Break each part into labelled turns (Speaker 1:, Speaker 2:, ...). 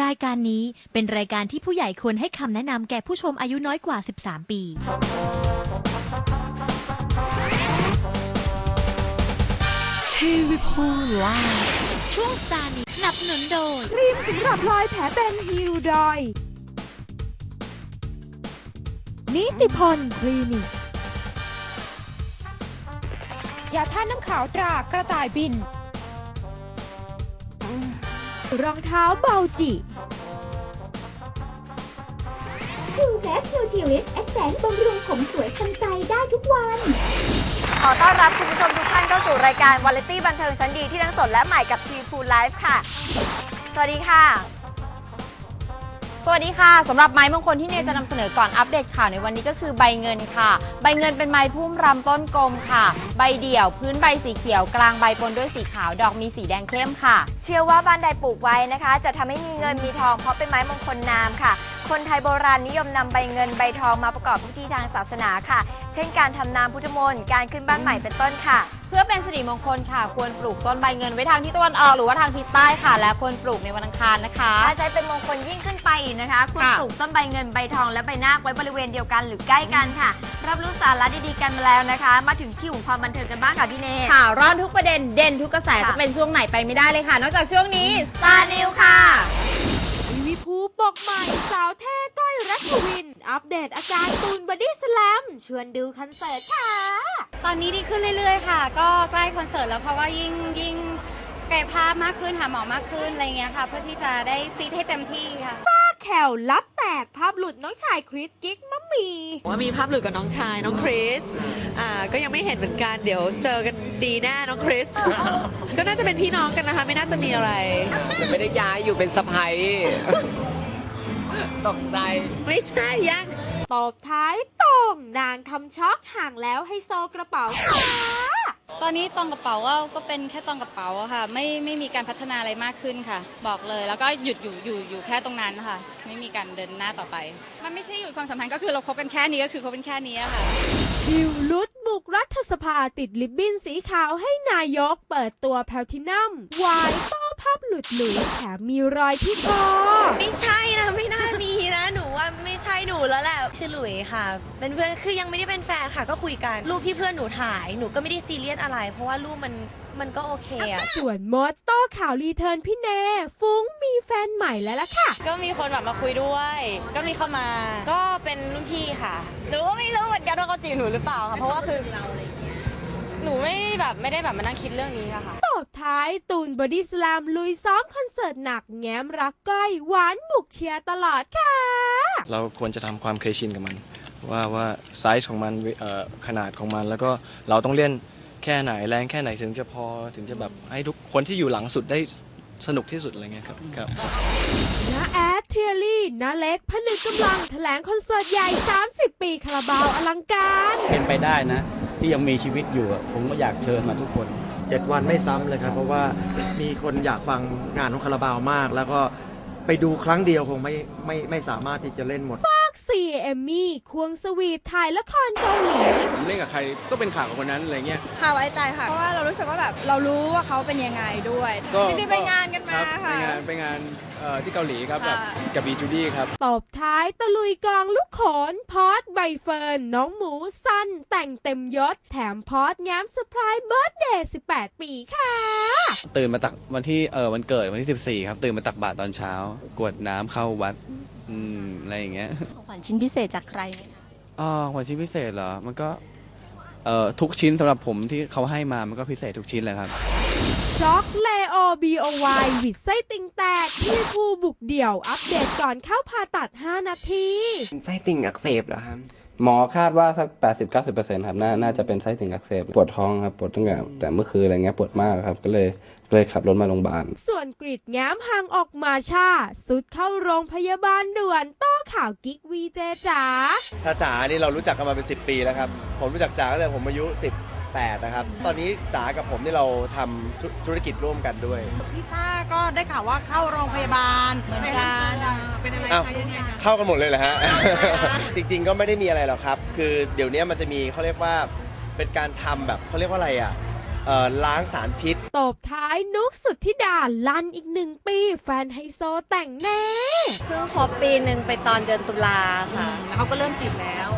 Speaker 1: รายการนี้เป็นรายการที่ผู้ใหญ่ควรให้คำแนะนำแก่ผู้ชมอายุน้อยกว่า 13 ปี
Speaker 2: ทีวีพูไล
Speaker 1: ช่วงสตาร์นี้สนับสนุนโดย
Speaker 2: ครีมสำหรับรอยแผลเป็นฮิวดอย นิติพลคลินิกยาท่าน้ำขาวตรากระต่ายบิน รองเท้าเบาจิ
Speaker 3: ดูแมสนูทริลิสเอสแสนบำรุงผมสวยทันใจได้ทุกวัน
Speaker 4: ขอต้อนรับคุณผู้ชมทุกท่านเข้าสู่รายการวาไรตี้บันเทิงชั้นดีที่ทั้งสดและใหม่กับทีฟูไลฟ์ค่ะ สวัสดีค่ะ
Speaker 5: สวัสดีค่ะสำหรับไม้มงคลที่เนยจะนำเสนอก่อนอัปเดตข่าวในวันนี้ก็คือใบเงินค่ะ ใบเงินเป็นไม้พุ่มรำต้นกลมค่ะ ใบเดี่ยวพื้นใบสีเขียวกลางใบปนด้วยสีขาวดอกมีสีแดงเข้มค่ะ
Speaker 4: เชื่อว่าบ้านใดปลูกไว้นะคะ จะทำให้มีเงินมีทองเพราะเป็นไม้มงคลนามค่ะ คนไทยโบราณนิยมนำใบเงินใบทองมาประกอบพิธีทางศาสนาค่ะ เช่นการทำนามพุทธมนต์การขึ้นบ้านใหม่เป็นต้นค่ะ
Speaker 5: เพื่อเป็นสิริมงคลค่ะ ควรปลูกต้นใบเงินไว้ทางทิศตะวันออกหรือว่าทางทิศใต้ค่ะ และควรปลูกในวันอังคารนะคะ
Speaker 4: ถ้าจะให้เป็นมงคลยิ่งขึ้นไปอีกนะคะคุณ
Speaker 5: ค่ะ
Speaker 4: ปลูกต้นใบเงินใบทองและใบนาคไว้บริเวณเดียวกันหรือใกล้กันค่ะ รับรู้สาระดีๆกันมาแล้วนะคะ มาถึงคิวของความบันเทิงกันบ้างค่ะพี่เนย
Speaker 5: ข่าวร้อนทุกประเด็นเด่นทุกกระแส
Speaker 4: ค่ะ
Speaker 5: จะเป็นช่วงไหนไปไม่ได้เลยค่ะ นอกจากช่วงนี้ Star New ค่ะ
Speaker 2: ทีวีพู ปกใหม่สาวเท่ก้อยรัชวิน อัปเดตอาการตูนบอดี้สแลมชวนดูคอนเสิร์ตค่ะ
Speaker 6: ตอนนี้ดีขึ้นเรื่อยๆค่ะ ก็ใกล้คอนเสิร์ตแล้วเพราะว่ายิ่งยิ่งกายภาพมากขึ้นหาหมอมากขึ้นอะไรเงี้ยค่ะ เพื่อที่จะได้ฟีดให้เต็มที่ค่ะ
Speaker 2: แขวลับแตกภาพหลุดน้องชายคริสกิ๊กมัมมี่
Speaker 7: ว่ามีภาพหลุดกับน้องชายน้องคริสอ่าก็ยังไม่เห็นเหมือนกันเดี๋ยวเจอกันดีแน่น้องคริสก็น่าจะเป็นพี่น้องกันนะคะ ไม่น่าจะมีอะไร
Speaker 8: จะไม่ได้ย้ายอยู่เป็นสะพ้ย ตกใจ
Speaker 7: ไม่ใช่ยัง
Speaker 2: ตบท้ายตรงนางทำช็อกห่างแล้วให้โซกระเป๋าค่ะ
Speaker 6: ตอนนี้ตองกระเป๋าก็ก็เป็นแค่ตองกระเป๋าอะค่ะ ไม่ไม่มีการพัฒนาอะไรมากขึ้นค่ะ บอกเลยแล้วก็หยุดอยู่อยู่อยู่แค่ตรงนั้นค่ะ ไม่มีการเดินหน้าต่อไป มันไม่ใช่หยุดความสัมพันธ์ก็คือเราคบกันแค่นี้ก็คือคบกันแค่นี้อะค่ะ
Speaker 2: ดิวลุดบุกรัฐสภาติดลิบบิ้นสีขาวให้นายกเปิดตัวแพลทินัมวายโต้ ภาพหลุดหลุยแถมมีรอยที่คอ
Speaker 9: ไม่ใช่นะไม่น่ามีนะหนูว่าไม่ใช่หนูแล้วแหละชื่อหลุยค่ะ เป็นเพื่อนคือยังไม่ได้เป็นแฟนค่ะก็คุยกันรูปที่เพื่อนหนูถ่ายหนูก็ไม่ได้ซีเรียสอะไร เพราะว่ารูปมันมันก็โอเคอะ
Speaker 2: ส่วนมดโต้ข่าวรีเทิร์นพี่เนฟุ้งมีแฟนใหม่แล้วล่ะค่ะ
Speaker 9: ก็มีคนแบบมาคุยด้วย ก็มีเข้ามาก็เป็นรุ่นพี่ค่ะหนูก็ไม่รู้เหมือนกันว่าเขาจีบหนูหรือเปล่าค่ะเพราะว่าคือหนูไม่แบบไม่ได้แบบมานั่งคิดเรื่องนี้อะค่ะ
Speaker 2: ต บท้ายตูนบอดี้สแลมลุยซ้อมคอนเสิร์ตหนักแง้มรักก้อยหวานบุกเชียร์ตลอดค่ะ
Speaker 10: เราควรจะทำความเคยชินกับมัน ว่าว่าไซส์ของมันเอ่อขนาดของมัน แล้วก็เราต้องเล่นแค่ไหนแรงแค่ไหนถึงจะพอถึงจะแบบให้ทุกคนที่อยู่หลังสุดได้สนุกที่สุดอะไรเงี้ยครับครับ
Speaker 2: นาแอดเทียรี่นาเล็กผนึกกำลังแถลงคอนเสิร์ตใหญ่ 30 ปีคาราบาวอลังการ
Speaker 11: เป็นไปได้นะ ที่ยังมีชีวิตอยู่อะผมก็อยากเชิญมาทุกคน
Speaker 12: เจ็ดวันไม่ซ้ำเลยครับเพราะว่ามีคนอยากฟังงานของคาราบาวมาก แล้วก็ไปดูครั้งเดียวคงไม่ไม่ไม่สามารถที่จะเล่นหมด
Speaker 2: ภาคสี่เอมมี่ควงสวีทถ่ายละครเกาหลี
Speaker 13: ผมเล่นกับใครก็เป็นข่าวกับคนนั้นอะไรเงี้ย
Speaker 14: ค่ะไว้ใจค่ะ เพราะว่าเรารู้สึกว่าแบบเรารู้ว่าเขาเป็นยังไงด้วย
Speaker 13: ก็
Speaker 14: จริงๆไปงานกันมา
Speaker 13: ครับ
Speaker 14: ค่ะ
Speaker 13: ไปงานไปงาน เอ่อที่เกาหลีครับกับ
Speaker 14: ค่ะ
Speaker 13: กับบีจูดี้ครับ
Speaker 2: ตบท้ายตะลุยกองลูกขนพอดใบเฟิร์น น้องหมูสั้นแต่งเต็มยศ แถมพอดแง้มเซอร์ไพรส์เบิร์ดเดย์18 ปีค่ะ
Speaker 15: ตื่นมาตักวันที่เออวันเกิดวันที่ 14 ครับ ตื่นมาตักบาตรตอนเช้ากรวดน้ำเข้าวัด อืม อะไรอย่างเงี้ย
Speaker 6: ของขวัญชิ้นพิเศษจากใครไหมคะ
Speaker 15: อ๋อวันชิ้นพิเศษเหรอ มันก็ เอ่อทุกชิ้นสำหรับผมที่เขาให้มามันก็พิเศษทุกชิ้นเลยครับ
Speaker 2: ช็อกเลโอ BOY วิดไส้ติ่งแตกที่ภูบุกเดี่ยวอัปเดตก่อนเข้าผ่าตัด 5 นาที
Speaker 8: ไส้ติ่งอักเสบเหรอครับ
Speaker 11: หมอคาดว่าสัก 80-90%ครับน่าน่าจะเป็นไส้ติ่งอักเสบปวดท้องครับปวดตั้งแต่แต่เมื่อคืนอะไรเงี้ยปวดมากครับก็เลยก็เลยขับรถมาโรงพยาบาล
Speaker 2: ส่วนกรีดแง้มห่างออกมาชาสุดเข้าโรงพยาบาลด่วนต้อข่าวกิ๊กวีเจจ๋า
Speaker 12: ถ้าจ๋านี่เรารู้จักกันมาเป็น 10 ปีแล้วครับ ผมรู้จักจ๋าตั้งแต่ผมอายุ 18 นะครับ ตอนนี้จ๋ากับผมนี่เราทำธุธุรกิจร่วมกันด้วย
Speaker 14: พี่ชาก็ได้ข่าวว่าเข้าโรงพยาบาลเหมือนกันเป็นอะไร
Speaker 12: อ้าว
Speaker 14: คะยังไงคะ
Speaker 12: เข้ากันหมดเลยเหรอฮะ จริงๆก็ไม่ได้มีอะไรหรอกครับ คือเดี๋ยวนี้มันจะมีเขาเรียกว่าเป็นการทำแบบเขาเรียกว่าอะไรอะเอ่อล้างสารพิษ
Speaker 2: ตบท้ายนุกสุดที่ดาลั่นอีกหนึ่งปี แฟนไฮโซแต่งแน่
Speaker 16: เพิ่งครบปีหนึ่งไปตอนเดือนตุลาค่ะ
Speaker 14: แล้วเขาก็เริ่มจีบแล้ว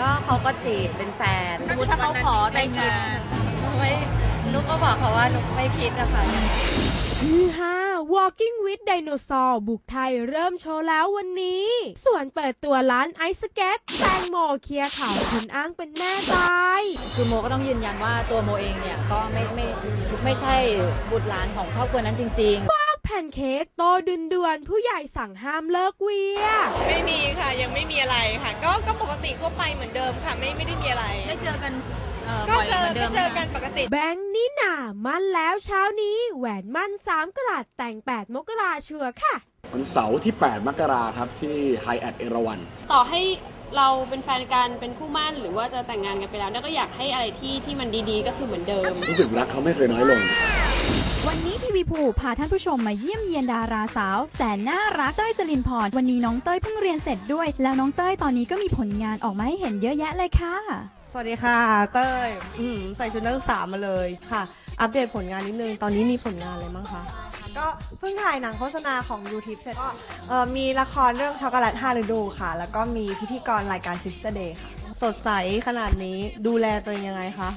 Speaker 16: ก็เขาก็จีบเป็นแฟน
Speaker 14: สมมุติถ้าเขาขอแต่งงาน
Speaker 16: ไม่นุกก็บอกเขาว่านุกไม่คิดนะคะ
Speaker 2: ฮือฮา Walking with Dinosaur บุกไทยเริ่มโชว์แล้ววันนี้ ส่วนเปิดตัวร้านไอซ์สเก็ตแตงโมเคลียร์ข่าวคุณอ้างเป็นแม่ตาย
Speaker 17: คือโมก็ต้องยืนยันว่าตัวโมเองเนี่ย ก็ไม่ไม่ไม่ใช่บุตรหลานของครอบครัวนั้นจริงๆ
Speaker 2: ฟาก แผ่นเค้กโตดุนดวนๆผู้ใหญ่สั่งห้ามเลิกเวีย
Speaker 18: ไม่มีค่ะยังไม่มีอะไรค่ะ ก็ก็ปกติทั่วไปเหมือนเดิมค่ะ ไม่ไม่ได้มีอะไร
Speaker 14: ได้เจอกันเอ่อ
Speaker 18: ก็
Speaker 14: บ่อย
Speaker 18: เจอ
Speaker 14: เหมือนเดิ
Speaker 18: ก็
Speaker 14: ม
Speaker 18: เจอ
Speaker 14: ไหม
Speaker 18: กัน
Speaker 14: คะ
Speaker 18: ปกติ
Speaker 2: แบงค์นี่นามั่นแล้วเช้านี้แหวนมั่น3กะรัตแต่ง 8 มกราชัวร์ค่ะ
Speaker 19: วันเสาร์ที่ 8 มกราครับที่ไฮแอทเอราวัน
Speaker 20: ต่อให้เราเป็นแฟนกันเป็นคู่หมั่นหรือว่าจะแต่งงานกันไปแล้วเนี่ยก็อยากให้อะไรที่ที่มันดีๆ ก็คือเหมือนเดิม
Speaker 19: รู้สึกรักเขาไม่เคยน้อยลง
Speaker 21: วันนี้ทีวีภูพาท่านผู้ชมมาเยี่ยมเยียนดาราสาว แสนน่ารักเต้ยจรินพร วันนี้น้องเต้ยเพิ่งเรียนเสร็จด้วย แล้วน้องเต้ยตอนนี้ก็มีผลงานออกมาให้เห็นเยอะแยะเลยค่ะ
Speaker 22: สวัสดีค่ะ เต้ยอืมใส่ชุดนักศึกษามาเลยค่ะ อัปเดตผลงานนิดนึง ตอนนี้มีผลงานอะไรบ้างคะ
Speaker 23: ก็เพิ่งถ่ายหนังโฆษณาของ YouTube เสร็จก็เอ่อมีละครเรื่องช็อกโกแลต5ฤดูค่ะ แล้วก็มีพิธีกรรายการ Sister Day ค่ะ
Speaker 22: สดใสขนาดนี้ดูแลตัวเองยังไงคะ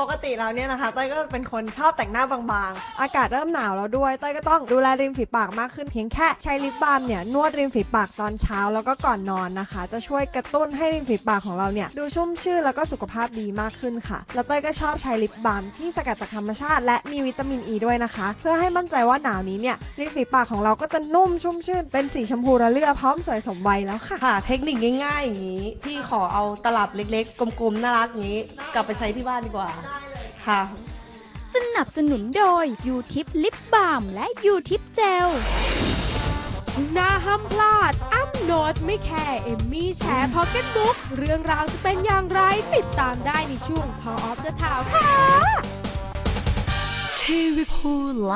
Speaker 23: ปกติแล้วเนี่ยนะคะเต้ยก็เป็นคนชอบแต่งหน้าบางๆ อากาศเริ่มหนาวแล้วด้วยเต้ยก็ต้องดูแลริมฝีปากมากขึ้นเพียงแค่ใช้ลิปบาล์มเนี่ยนวดริมฝีปากตอนเช้าแล้วก็ก่อนนอนนะคะ จะช่วยกระตุ้นให้ริมฝีปากของเราเนี่ยดูชุ่มชื่นแล้วก็สุขภาพดีมากขึ้นค่ะ แล้วเต้ยก็ชอบใช้ลิปบาล์มที่สกัดจากธรรมชาติ และมีวิตามินอ e ีด้วยนะคะ เพื่อให้มั่นใจว่าหนาวนี้เนี่ยริมฝีปากของเราก็จะนุ่มชุ่มชื่น เป็นสีชมพูระเลือพร้อมสวยสมวัยแล้วค่ะ
Speaker 22: ค่ะ เทคนิคง่ายๆอย่างนี้ พี่ขอเอาตลับเล็กๆ กลมๆ น่ารักอย่างนี้ กลับไปใช้ที่บ้านดีกว่า ค่ะ
Speaker 21: สนับสนุนโดยยูทิปลิปบาล์มและยูทิปเจล
Speaker 2: ชิงหน้าห้ามพลาดอ้ำโนดไม่แคร์เอมมี่แชร์พ็อกเก็ตบุ๊กเรื่องราวจะเป็นอย่างไรติดตามได้ในช่วง Call of the Town ค่ะ
Speaker 21: ทีวีพูแล